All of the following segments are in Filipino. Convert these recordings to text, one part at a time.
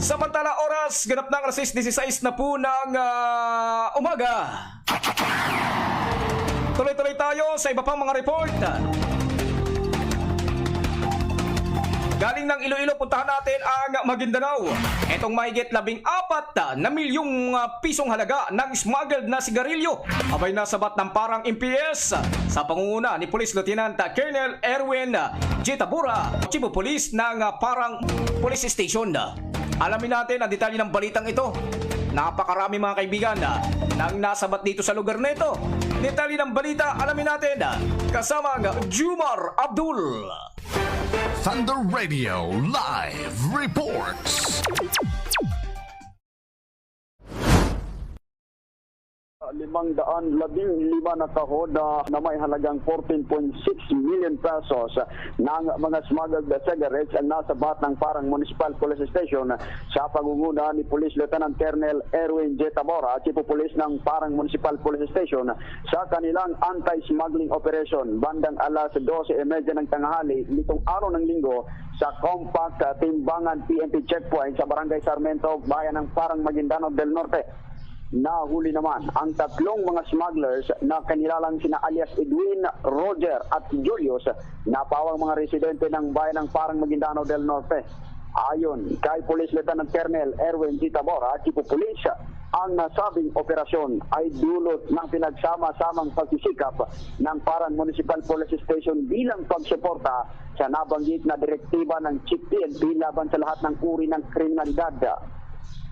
Samantala oras, ganap ng alas 6.16 na po ng ah, umaga. Tuloy-tuloy tayo sa iba pang mga report. Galing ng Iloilo, puntahan natin ang Maguindanao. Itong mahigit labing apat na milyong ah, pisong halaga ng smuggled na sigarilyo. Abay nasabat ng parang MPS sa pangunguna ni Police Lieutenant Colonel Erwin J. Tabura, Chief of Police ng ah, parang police station. Alamin natin ang detalye ng balitang ito. Napakarami mga kaibigan na nang nasabat dito sa lugar na ito. Detalye ng balita, alamin natin ah, kasama ang Jumar Abdul. Thunder Radio live reports. Limang daan labing lima na kahon na, na may halagang 14.6 million pesos ng mga smuggled cigarettes ang nasa bat ng parang municipal police station sa pagunguna ni Police Lieutenant Colonel Erwin J. Tabora, Chief of Police ng parang municipal police station sa kanilang anti-smuggling operation bandang alas 12.30 ng tanghali nitong araw ng linggo sa compact timbangan PNP checkpoint sa Barangay Sarmiento, bayan ng parang Maguindanao del Norte. Nahuli naman ang tatlong mga smugglers na kanilalang sina alias Edwin, Roger at Julius na pawang mga residente ng bayan ng Parang Maguindano del Norte. Ayon kay Police Lieutenant Colonel Erwin G. Tabora, Chief of Police, ang nasabing operasyon ay dulot ng pinagsama-samang pagsisikap ng Parang Municipal Police Station bilang pagsuporta sa nabanggit na direktiba ng Chief PNP laban sa lahat ng uri ng kriminalidad.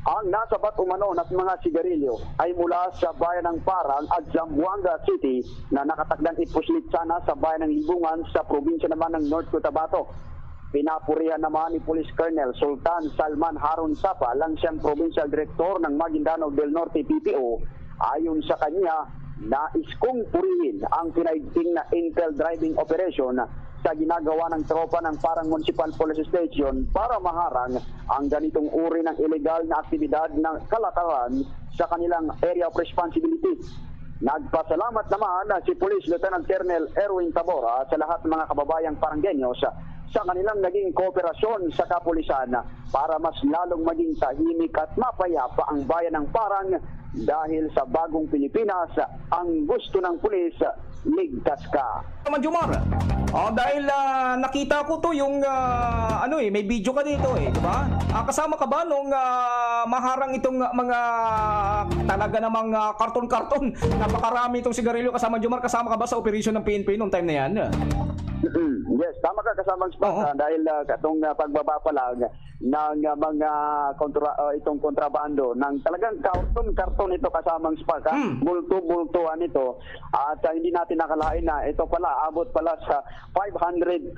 Ang nasabat umano ng mga sigarilyo ay mula sa bayan ng Parang at Zamboanga City na nakatakdang ipuslit sana sa bayan ng Libungan sa probinsya naman ng North Cotabato. Pinapurihan naman ni Police Colonel Sultan Salman Harun Sapa lang siyang Provincial Director ng Maguindanao del Norte PPO. Ayon sa kanya, nais kong purihin ang pinaigting na intel driving operation sa ginagawa ng tropa ng parang municipal police station para maharang ang ganitong uri ng illegal na aktibidad ng kalakaran sa kanilang area of responsibility. Nagpasalamat naman na si Police Lieutenant Colonel Erwin Tabora sa lahat ng mga kababayang Paranggenyos sa kanilang naging kooperasyon sa kapulisan para mas lalong maging tahimik at mapayapa ang bayan ng Parang dahil sa bagong Pilipinas ang gusto ng pulis ligtas ka. naman Jumar. Oh, dahil ah, nakita ko to yung ah, ano eh, may video ka dito eh, di ba? Ah, kasama ka ba nung ah, maharang itong mga talaga namang ah, karton-karton? Napakarami itong sigarilyo kasama Jumar, kasama ka ba sa operation ng PNP nung time na yan? Mm, yes, tama ka kasamang ah, dahil uh, katong uh, pagbaba pa lang ng uh, mga kontra, uh, itong kontrabando ng talagang karton-karton ito kasamang spot ha? Mm. Bulto-bultuhan ito at uh, hindi natin nakalain na ito pala abot pala sa 515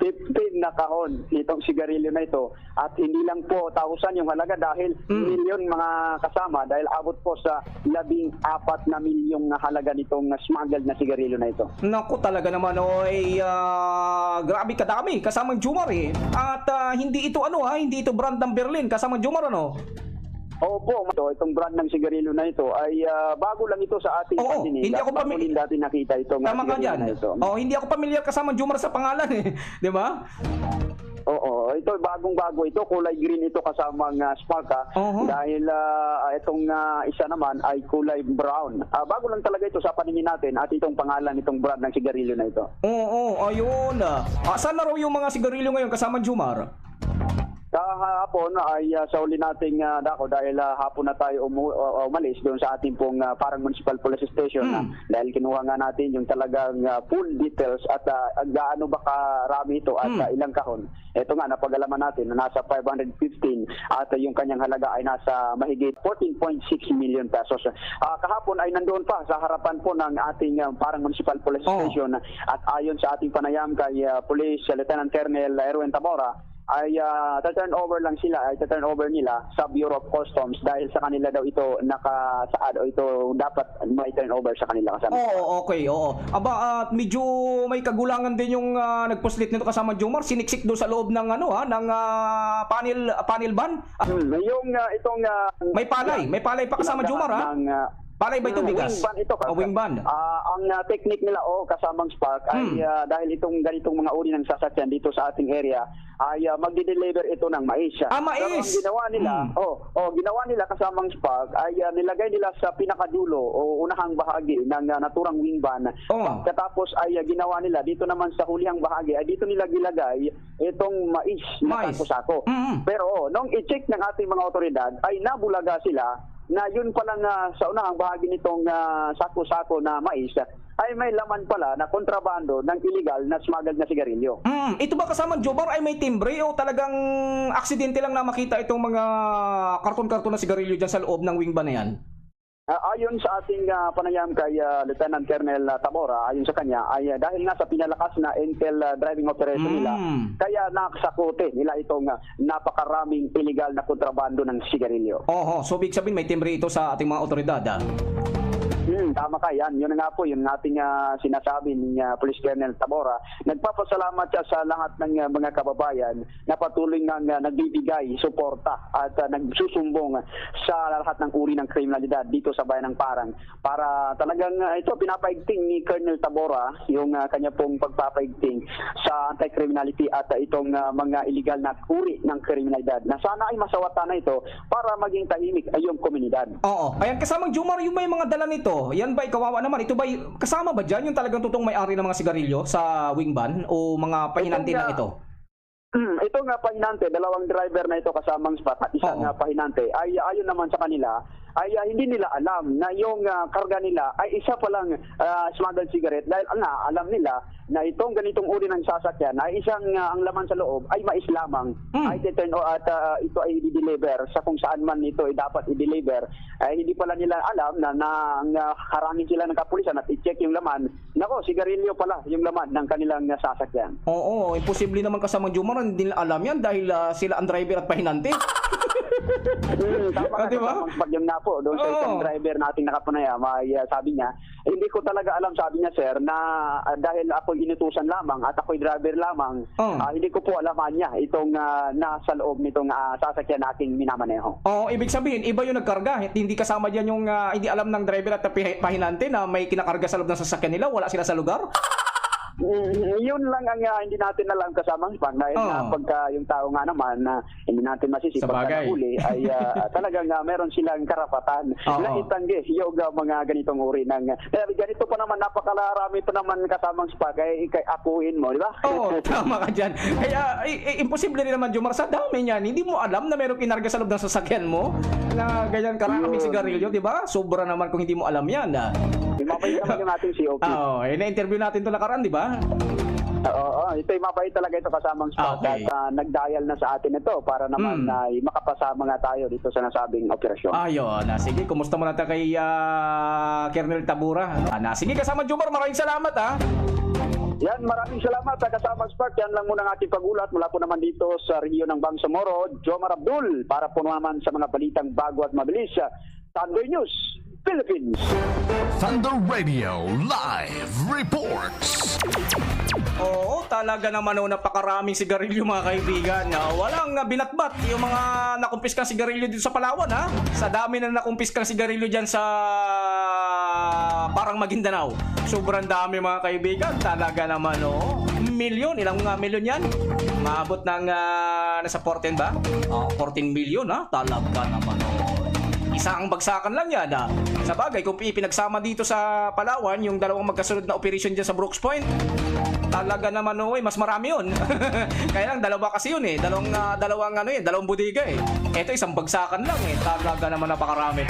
na kahon itong sigarilyo na ito at hindi lang po 1,000 yung halaga dahil Mm. milyon mga kasama dahil abot po sa labing apat na milyong halaga nitong uh, smuggled na sigarilyo na ito. Naku talaga naman oy ah, grabe kadami kasamang Jumar eh. At ah, hindi ito ano ha, hindi ito brand ng Berlin kasamang Jumar ano. Opo, ito, itong brand ng sigarilyo na ito ay ah, bago lang ito sa ating Oo, pandinig. hindi ako bago pami- din dati nakita ah, Tama ka dyan. na ito. Oh, hindi ako pamilyar kasama Jumar sa pangalan eh. Di ba? Oo, ito bagong-bago ito, kulay green ito kasamang uh, spaka Oo. dahil ah, itong ah, isa naman ay kulay brown. Ah, bago lang talaga ito sa paningin natin at itong pangalan itong brand ng sigarilyo na ito. Oo, oh, ayun. Ah, saan na raw yung mga sigarilyo ngayon kasama Jumar? Kahapon ay ah, sa uli nating ah, dako dahil ah, hapon na tayo umu- uh, umalis doon sa ating pong ah, parang municipal police station Hmm. na dahil kinuha nga natin yung talagang ah, full details at uh, gaano ba karami ito at Hmm. ah, ilang kahon. Ito nga napagalaman natin na nasa 515 at ah, yung kanyang halaga ay nasa mahigit 14.6 million pesos. Ah, kahapon ay nandoon pa sa harapan po ng ating ah, parang municipal police Oh. station at ayon sa ating panayam kay ah, Police Lieutenant Colonel Erwin Tabora ay uh, turn over lang sila, ay turn over nila sa Bureau of Customs dahil sa kanila daw ito nakasaad o ito dapat may turn over sa kanila kasama. Oo, okay, oo. Aba, at medyo may kagulangan din yung ah, nagpuslit nito kasama Jumar. Siniksik doon sa loob ng ano ha, ng ah, panel panel. Ah, Hmm, yung uh, itong uh, may palay, may palay pa kasama Jumar ha. Ng, uh, Palay ba ito bigas? Wing ito. O wing. Ah, ang ah, technique nila o kasamang spark ay Hmm. ah, dahil itong ganitong mga uri ng sasakyan dito sa ating area ay ah, magdi-deliver ito ng mais. Ah, mais! Pero ang ginawa nila, Hmm. oh, oh, ginawa nila kasamang spark ay ah, nilagay nila sa pinakadulo o unahang bahagi ng ah, naturang wing ban. Oh. Katapos ay ah, ginawa nila dito naman sa hulihang bahagi ay dito nila gilagay itong mais na Mais. sako-sako. Mm. Pero oh, nung i-check ng ating mga otoridad ay nabulaga sila na yun pala nga sa unahang bahagi nitong ah, sako-sako na mais ay may laman pala na kontrabando ng illegal na smuggled na sigarilyo. Mm, ito ba kasamang Jomar ay may timbre o talagang aksidente lang na makita itong mga karton-karton na sigarilyo dyan sa loob ng wing ban na yan? Ah, ayon sa ating ah, panayam kay ah, Lieutenant Colonel Tabora, ayon sa kanya, ay ah, dahil nga sa pinalakas na Intel ah, driving operation nila, Mm. kaya nakasakote nila itong ah, napakaraming illegal na kontrabando ng sigarilyo. Oho, so big sabihin may timbre ito sa ating mga otoridad. Ah. Hmm, tama ka yan. Yun nga po, yun ang ating ah, sinasabi ni ah, Police Colonel Tabora. Nagpapasalamat siya sa lahat ng ah, mga kababayan na patuloy nang ah, nagbibigay suporta at ah, nagsusumbong sa lahat ng uri ng kriminalidad dito sa bayan ng Parang. Para talagang ah, ito, pinapaigting ni Colonel Tabora yung ah, kanya pong pagpapaigting sa anti-criminality at ah, itong ah, mga illegal na uri ng kriminalidad na sana ay masawata na ito para maging tahimik ay yung komunidad. Oo. Ayan, kasamang Jomar, yung may mga dala nito, yan ba, kawawa naman, ito ba, kasama ba dyan yung talagang totoong may-ari ng mga sigarilyo sa wing ban o mga pahinante Ito lang ito? Hmm, ito nga pahinante, dalawang driver na ito kasamang spot at isang Oo. nga pahinante ay ayon naman sa kanila ay ah, hindi nila alam na yung ah, karga nila ay isa palang uh, smuggled cigarette dahil nga alam nila na itong ganitong uri ng sasakyan ay isang ah, ang laman sa loob ay mais lamang Hmm. ay turn o at ah, ito ay i-deliver sa kung saan man ito ay dapat i-deliver ay hindi pala nila alam na nang uh, harangin sila ng kapulisan at i-check yung laman nako sigarilyo pala yung laman ng kanilang ah, sasakyan Oo, imposible naman kasamang Jomar, hindi nila alam yan dahil ah, sila ang driver at pahinante. Hmm, tama Ah, ka di ba? sa pag yun nga po, doon sa Oo. isang driver nating nakapanayam, ay uh, sabi niya, hindi ko talaga alam, sabi niya sir, na ah, dahil ako'y inutusan lamang at ako'y driver lamang, Oo. ah, hindi ko po alaman niya itong ah, nasa loob nitong ah, sasakyan nating minamaneho. Oo, ibig sabihin, iba yung nagkarga. Hindi kasama diyan yung ah, hindi alam ng driver at pahi- pahinante na may kinakarga sa loob ng sasakyan nila, wala sila sa lugar. Mm, yun lang ang ah, hindi natin alam kasamang span dahil Oo. nga pagka yung tao nga naman na hindi natin masisi pagka nahuli ay ah, talagang ah, meron silang karapatan Oo. na itanggi yung ah, mga ganitong uri ng eh, ganito pa naman napakarami pa naman kasamang spa kaya ikay akuin mo di ba? Oo, tama ka dyan. Kaya, i- i- imposible rin naman, Jomar, sa dami niyan. Hindi mo alam na merong kinarga sa loob ng sasakyan mo na ganyan karaming Yun. sigarilyo, di ba? Sobra naman kung hindi mo alam yan. Ah. Mabait naman yung ating COP. Oo, eh, na-interview natin ito nakaraan, di ba? Oo, oo. ito mabait talaga ito kasamang spot Okay. at ah, nag-dial na sa atin ito para naman Hmm. ay makapasama nga tayo dito sa nasabing operasyon. Ayun, na sige, kumusta mo natin kay ah, Colonel Tabura? Ano? Ah, na, sige, kasama Jomar, maraming salamat ah. Yan, maraming salamat sa kasama Spark. Yan lang muna ang ating pagulat mula po naman dito sa regiyon ng Bangsamoro. Jomar Abdul para po naman sa mga balitang bago at mabilis. sa Thunder News, Philippines. Thunder Radio Live Reports. Oo, talaga naman oh, napakaraming sigarilyo mga kaibigan. Ah, walang ah, binatbat yung mga nakumpiskang sigarilyo dito sa Palawan ha. Sa dami na nakumpiskang sigarilyo dyan sa parang Maguindanao. Sobrang dami mga kaibigan. Talaga naman oh. Milyon, ilang mga milyon yan? Maabot ng ah, nasa 14 ba? Oh, 14 milyon ha. Talaga naman. Isang bagsakan lang yan ah. Sa bagay, kung ipinagsama dito sa Palawan, yung dalawang magkasunod na operation dyan sa Brooks Point, talaga naman oh, eh, mas marami yun. Kaya lang dalawa kasi yun eh, dalawang ah, dalawang ano eh, dalawang budiga eh. Ito isang bagsakan lang eh, talaga naman napakarami.